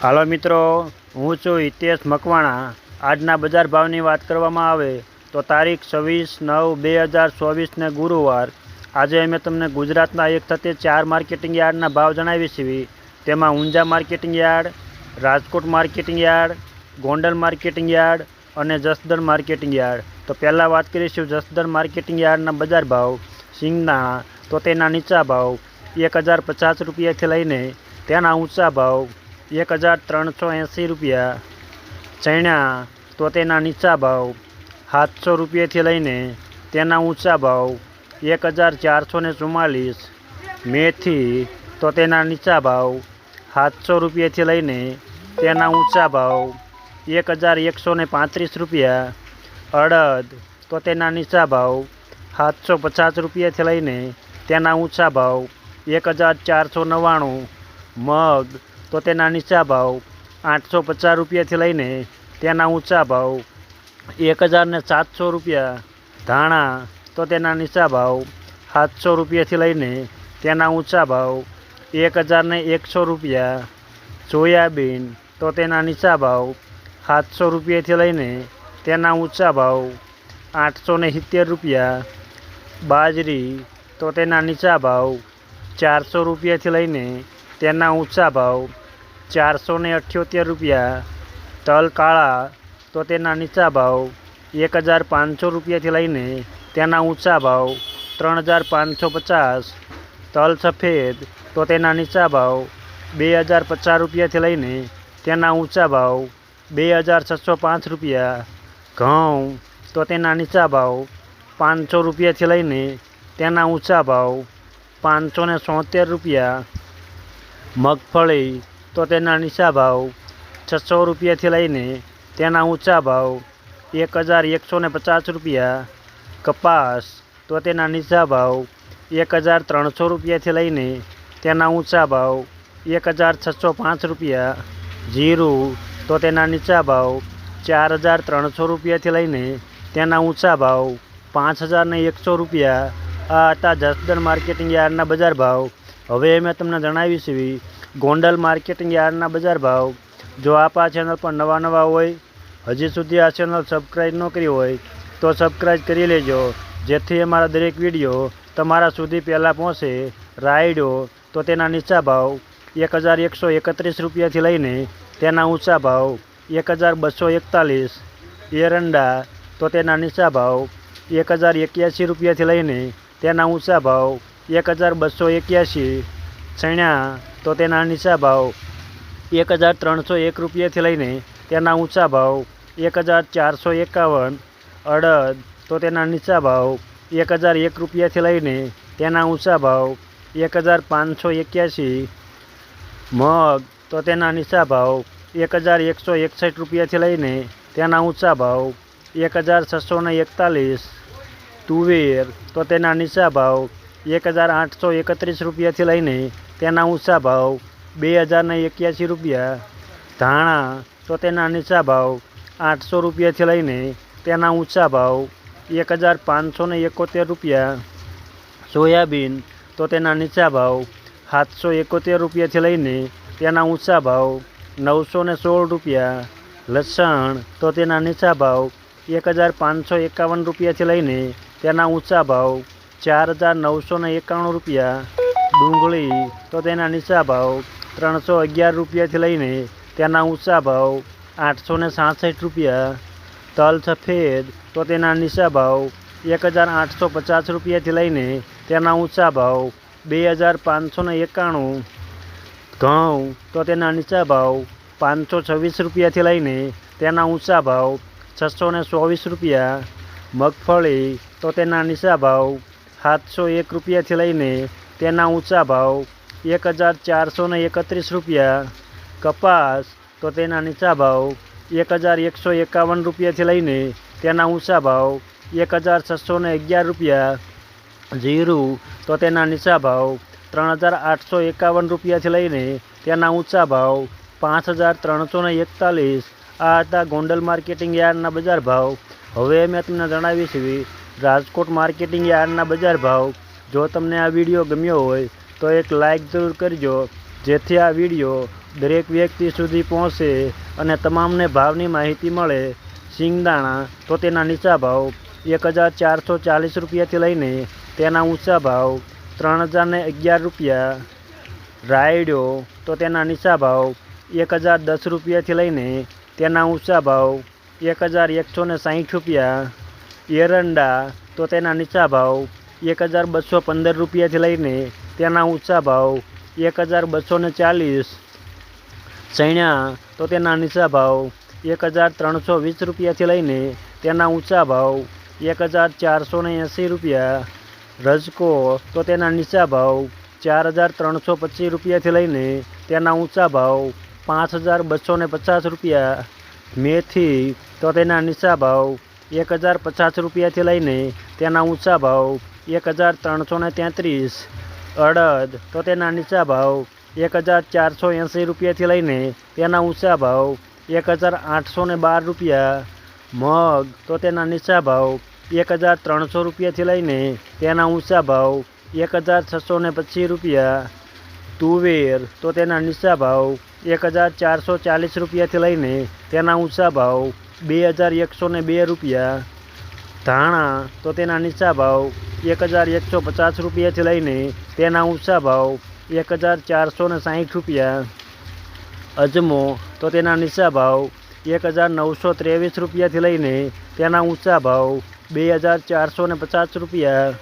હાલો મિત્રો, હું છું હિતેશ મકવાણા. આજના બજાર ભાવની વાત કરવામાં આવે તો તારીખ છવ્વીસ નવ બે હજાર ચોવીસને ગુરુવાર. આજે અમે તમને ગુજરાતના એક થતે ચાર માર્કેટિંગ યાર્ડના ભાવ જણાવી છીએ. તેમાં Unjha marketing yard, Rajkot marketing yard, Gondal marketing yard અને જસદણ માર્કેટિંગ યાર્ડ. તો પહેલાં વાત કરીશું જસદણ માર્કેટિંગ યાર્ડના બજાર ભાવ, સિંગના તો તેના નીચા ભાવ, એક હજાર પચાસ રૂપિયાથી લઈને તેના ઊંચા ભાવ. એક હજાર ત્રણસો એંસી રૂપિયા. ચણા તો તેના નીચા ભાવ, સાતસો રૂપિયાથી લઈને તેના ઊંચા ભાવ, એક હજાર ચારસો ને ચુમ્માલીસ. મેથી તો તેના નીચા ભાવ, સાતસો રૂપિયાથી લઈને તેના ઊંચા ભાવ, એક હજાર એકસો ને પાંત્રીસ રૂપિયા. અડદ તો તેના નીચા ભાવ, સાતસો પચાસ રૂપિયાથી લઈને તેના ઊંચા ભાવ, એક હજાર ચારસો નવ્વાણું. મગ તો તેના નીચા ભાવ આઠસો પચાસ રૂપિયાથી લઈને તેના ઊંચા ભાવ એક હજાર ને સાતસો રૂપિયા ધાણા, તો તેના નીચા ભાવ સાતસો રૂપિયાથી લઈને તેના ઊંચા ભાવ એક હજાર ને એકસો રૂપિયા. સોયાબીન, તો તેના નીચા ભાવ સાતસો રૂપિયાથી લઈને તેના ઊંચા ભાવ આઠસો ને સિત્તેર રૂપિયા. બાજરી, તો તેના નીચા ભાવ ચારસો રૂપિયાથી લઈને તેના ઊંચા ભાવ ચારસો ને અઠ્યોતેર રૂપિયા. તલ કાળા, તો તેના નીચા ભાવ એક હજાર પાંચસો રૂપિયાથી લઈને તેના ઊંચા ભાવ ત્રણ હજાર પાંચસો પચાસ. તલ સફેદ, તો તેના નીચા ભાવ બે હજાર પચાસ રૂપિયાથી લઈને તેના ઊંચા ભાવ બે હજાર છસો પાંચ રૂપિયા. ઘઉં, તો તેના નીચા ભાવ પાંચસો રૂપિયાથી લઈને તેના ઊંચા ભાવ પાંચસો ને રૂપિયા. મગફળી તો તેના નીચા ભાવ છસો રૂપિયાથી લઈને તેના ઊંચા ભાવ એક હજાર એકસો ને પચાસ રૂપિયા કપાસ તો તેના નીચા ભાવ એક હજાર ત્રણસો રૂપિયાથી લઈને તેના ઊંચા ભાવ એક હજાર છસો પાંચ રૂપિયા જીરું તો તેના નીચા ભાવ ચાર હજાર ત્રણસો રૂપિયાથી લઈને તેના ઊંચા ભાવ પાંચ હજાર ને એકસો રૂપિયા. આ હતા જસદણ માર્કેટિંગ યાર્ડના બજાર ભાવ. હવે મેં તમને જણાવી છે ગોંડલ માર્કેટિંગ યાર્ડના બજાર ભાવ. જો આપ આ ચેનલ પર નવા નવા હોય, હજી સુધી આ ચેનલ સબસ્ક્રાઈબ ન કરી હોય, તો સબસ્ક્રાઈબ કરી લેજો. જેથી અમારા દરેક વીડિયો તમારા સુધી પહેલાં પહોંચે. રાયડો તો તેના નીચા ભાવ એક હજાર એકસો એકત્રીસ રૂપિયાથી લઈને તેના ઊંચા ભાવ એક હજાર બસો એકતાલીસ. એરંડા તો તેના નીચા ભાવ એક હજાર એક્યાસી રૂપિયાથી લઈને તેના ઊંચા ભાવ એક હજાર બસો એક્યાસી. ચણા તો તેના નીચા ભાવ એક હજાર ત્રણસો એક રૂપિયાથી લઈને તેના ઊંચા ભાવ એક હજાર ચારસો એકાવન અડદ, તો તેના નીચા ભાવ એક હજાર એક રૂપિયાથી લઈને તેના ઊંચા ભાવ એક હજાર પાંચસો એક્યાસી. મગ, તો તેના નીચા ભાવ એક હજાર એકસો એકસઠ રૂપિયાથી લઈને તેના ઊંચા ભાવ એક હજાર છસો ને એકતાલીસ. તુવેર, તો તેના નીચા ભાવ એક હજાર આઠસો એકત્રીસ રૂપિયાથી લઈને તેના ઊંચા ભાવ બે હજાર ને એક્યાસી રૂપિયા. ધાણા તો તેના નીચા ભાવ આઠસો રૂપિયાથી લઈને તેના ઊંચા ભાવ એક હજાર પાંચસો ને એકોતેર રૂપિયા. સોયાબીન તો તેના નીચા ભાવ સાતસો એકોતેર રૂપિયાથી લઈને તેના ઊંચા ભાવ નવસો ને સોળ રૂપિયા. લસણ તો તેના નીચા ભાવ એક હજાર પાંચસો એકાવન રૂપિયાથી લઈને તેના ઊંચા ભાવ ચાર હજાર નવસો ને એકાણું રૂપિયા. ડુંગળી, તો તેના નીચા ભાવ ત્રણસો અગિયાર રૂપિયાથી લઈને તેના ઊંચા ભાવ આઠસો ને સાસઠ રૂપિયા. તલ સફેદ, તો તેના નીચા ભાવ એક હજાર આઠસો પચાસ રૂપિયાથી લઈને તેના ઊંચા ભાવ બે હજાર પાંચસો ને એકાણું. ઘઉં, તો તેના નીચા ભાવ પાંચસો છવ્વીસ રૂપિયાથી લઈને તેના ઊંચા ભાવ છસો ને ચોવીસ રૂપિયા. મગફળી, તો તેના નીચા ભાવ સાતસો એક રૂપિયાથી લઈને તેના ઊંચા ભાવ એક હજાર ચારસો એકત્રીસ રૂપિયા. કપાસ તો તેના નીચા ભાવ એક હજાર એકસો એકાવન રૂપિયાથી લઈને તેના ઊંચા ભાવ એક હજાર છસો ને અગિયાર રૂપિયા. જીરું તો તેના નીચા ભાવ ત્રણ હજાર આઠસો એકાવન રૂપિયાથી લઈને તેના ઊંચા ભાવ પાંચ હજાર ત્રણસો એકતાલીસ. આ હતા ગોંડલ માર્કેટિંગ યાર્ડના બજાર ભાવ. હવે મેં તમને જણાવી છે રાજકોટ માર્કેટિંગ યાર્ડના બજાર ભાવ જો તમને આ વીડિયો ગમ્યો હોય, તો એક લાઇક જરૂર કરજો, જેથી આ વીડિયો દરેક વ્યક્તિ સુધી પહોંચે અને તમામને ભાવની માહિતી મળે. સિંગદાણા તો તેના નીચા ભાવ એક હજાર ચારસો ચાલીસ રૂપિયાથી લઈને તેના ઊંચા ભાવ ત્રણ હજારને અગિયાર રૂપિયા. રાયડો તો તેના નીચા ભાવ એક હજાર દસ રૂપિયાથી લઈને તેના ઊંચા ભાવ એક હજાર એકસો ને સાહીઠ રૂપિયા. એરંડા તો તેના નીચા ભાવ એક હજાર બસો પંદર રૂપિયાથી લઈને તેના ઊંચા ભાવ એક હજાર બસો ને ચાલીસ. ચણ્યા તો તેના નીચા ભાવ એક હજાર ત્રણસો વીસ રૂપિયાથી લઈને તેના ઊંચા ભાવ એક હજાર ચારસો ને એંસી રૂપિયા. રજકો તો તેના નીચા ભાવ ચાર હજાર ત્રણસો પચીસ રૂપિયાથી લઈને તેના ઊંચા ભાવ પાંચ હજાર બસો ને પચાસ રૂપિયા. મેથી તો તેના નીચા ભાવ એક હજાર પચાસ રૂપિયાથી લઈને તેના ઊંચા ભાવ એક હજાર ત્રણસો ને તેત્રીસ, અડદ, તો તેના નીચા ભાવ એક હજાર ચારસો એંસી રૂપિયાથી લઈને તેના ઊંચા ભાવ એક હજાર આઠસો ને બાર રૂપિયા, મગ, તો તેના નીચા ભાવ એક હજાર ત્રણસો રૂપિયાથી લઈને તેના ઊંચા ભાવ એક હજાર છસો ને પચીસ રૂપિયા, તુવેર, તો તેના નીચા ભાવ એક હજાર ચારસો ચાલીસ રૂપિયાથી લઈને તેના ઊંચા ભાવ બે હજાર એકસો ને બે રૂપિયા, ધાણા, તો તેના નીચા ભાવ એક હજાર એકસો પચાસ રૂપિયાથી લઈને તેના ઊંચા ભાવ એક હજાર ચારસો ને સાહીઠ રૂપિયા. અજમો તો તેના નીચા ભાવ એક હજાર નવસો ત્રેવીસ રૂપિયાથી લઈને તેના ઊંચા ભાવ બે હજાર ચારસો ને પચાસ રૂપિયા.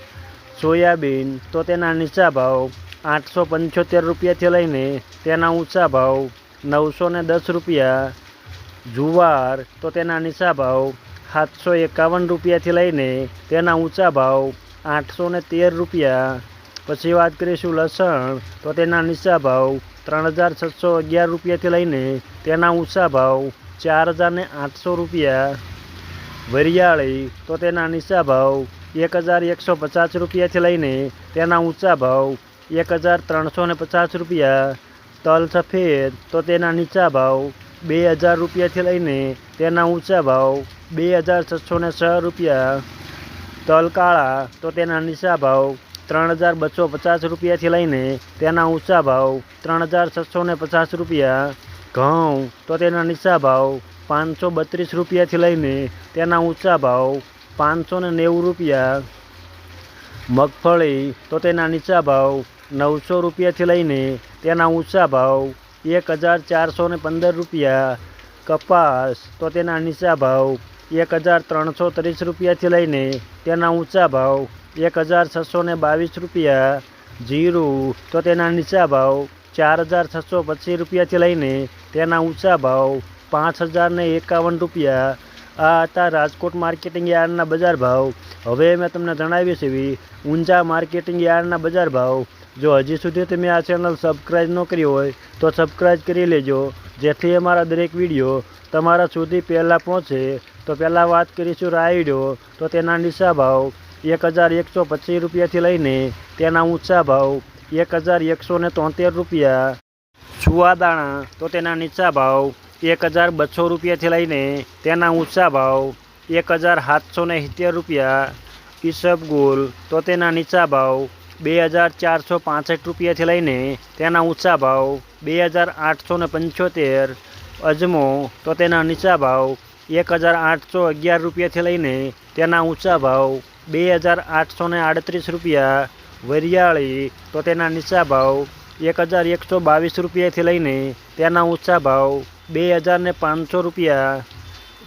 સોયાબીન તો તેના નીચા ભાવ આઠસો પંચોતેર રૂપિયાથી લઈને તેના ઊંચા ભાવ નવસો ને દસ રૂપિયા. જુવાર તો તેના નીચા ભાવ સાતસો એકાવન રૂપિયાથી લઈને તેના ઊંચા ભાવ આઠસો ને તેર રૂપિયા. પછી વાત કરીશું લસણ. તો તેના નીચા ભાવ ત્રણ હજાર છસો અગિયાર રૂપિયાથી લઈને તેના ઊંચા ભાવ ચાર હજાર ને આઠસો રૂપિયા. વરિયાળી, તો તેના નીચા ભાવ એક હજાર એકસો પચાસ રૂપિયાથી લઈને તેના ઊંચા ભાવ એક હજાર ત્રણસો ને પચાસ રૂપિયા. તલ સફેદ, તો તેના નીચા ભાવ બે હજાર રૂપિયાથી લઈને તેના ઊંચા ભાવ બે હજાર છસો ને છ રૂપિયા. તલ કાળા, તો તેના નીચા ભાવ ત્રણ હજાર બસો પચાસ રૂપિયાથી લઈને તેના ઊંચા ભાવ ત્રણ હજાર છસો ને પચાસ રૂપિયા. ઘઉં, તો તેના નીચા ભાવ પાંચસો બત્રીસ રૂપિયાથી લઈને તેના ઊંચા ભાવ પાંચસો ને નેવું રૂપિયા. મગફળી, તો તેના નીચા ભાવ નવસો રૂપિયાથી લઈને તેના ઊંચા ભાવ એક હજાર ચારસો ને પંદર રૂપિયા. કપાસ, તો તેના નીચા ભાવ એક હજાર ત્રણસો ત્રીસ રૂપિયાથી લઈને તેના ઊંચા ભાવ એક હજાર છસો ને બાવીસ રૂપિયા જીરું તો તેના નીચા ભાવ ચાર હજાર છસો પચીસ રૂપિયાથી લઈને તેના ઊંચા ભાવ પાંચ હજાર એકાવન રૂપિયા. આ હતા રાજકોટ માર્કેટિંગ યાર્ડના બજાર ભાવ. હવે મેં તમને જણાવ્યું છે એવી ઊંઝા માર્કેટિંગ યાર્ડના બજાર ભાવ. જો હજી સુધી તમે આ ચેનલ સબસ્ક્રાઈબ ન કરી હોય તો સબસ્ક્રાઈબ કરી લેજો. જેથી અમારા દરેક વીડિયો તમારા સુધી પહેલાં પહોંચે. તો પહેલાં વાત કરીશું રાયડો. તો તેના નીચા ભાવ એક હજાર એકસો પચીસ રૂપિયાથી લઈને તેના ઊંચા ભાવ એક હજાર એકસો ને તોતેર રૂપિયા. છુવાદાણા તો તેના નીચા ભાવ એક હજાર બસો રૂપિયાથી લઈને તેના ઊંચા ભાવ એક હજાર સાતસો ને સિત્તેર રૂપિયા ઈસબગુલ તો તેના નીચા ભાવ બે હજાર ચારસો પાસઠ રૂપિયાથી લઈને તેના ઊંચા ભાવ બે હજાર આઠસો ને પંચોતેર. અજમો, તો તેના નીચા ભાવ એક હજાર આઠસો અગિયાર રૂપિયાથી લઈને તેના ઊંચા ભાવ બે હજાર આઠસો આડત્રીસ રૂપિયા, વરિયાળી તો તેના નીચા ભાવ એક હજાર એકસો બાવીસ રૂપિયાથી લઈને તેના ઊંચા ભાવ બે હજાર પાંચસો રૂપિયા,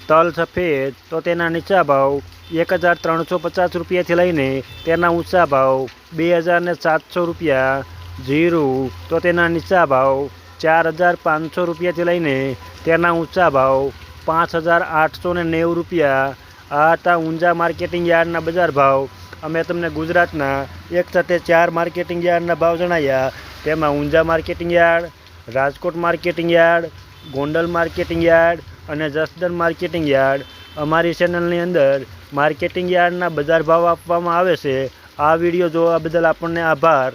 તલ સફેદ તો તેના નીચા ભાવ એક હજાર ત્રણસો પચાસ રૂપિયાથી લઈને તેના ઊંચા ભાવ બે હજાર સાતસો રૂપિયા, જીરું તો તેના નીચા ભાવ ચાર હજાર પાંચસો રૂપિયાથી લઈને તેના ઊંચા ભાવ પાંચ હજાર આઠસો ને નેવું રૂપિયા. આ હતા ઊંઝા માર્કેટિંગ યાર્ડના બજાર ભાવ. અમે તમને ગુજરાતના એક સાથે ચાર માર્કેટિંગ યાર્ડના ભાવ જણાવ્યા તેમાં Unjha marketing yard, Rajkot marketing yard, Gondal marketing yard અને જસદન માર્કેટિંગ યાર્ડ. અમારી ચેનલની અંદર માર્કેટિંગ યાર્ડના બજાર ભાવ આપવામાં આવે છે. આ વીડિયો જોવા બદલ આપણને આભાર.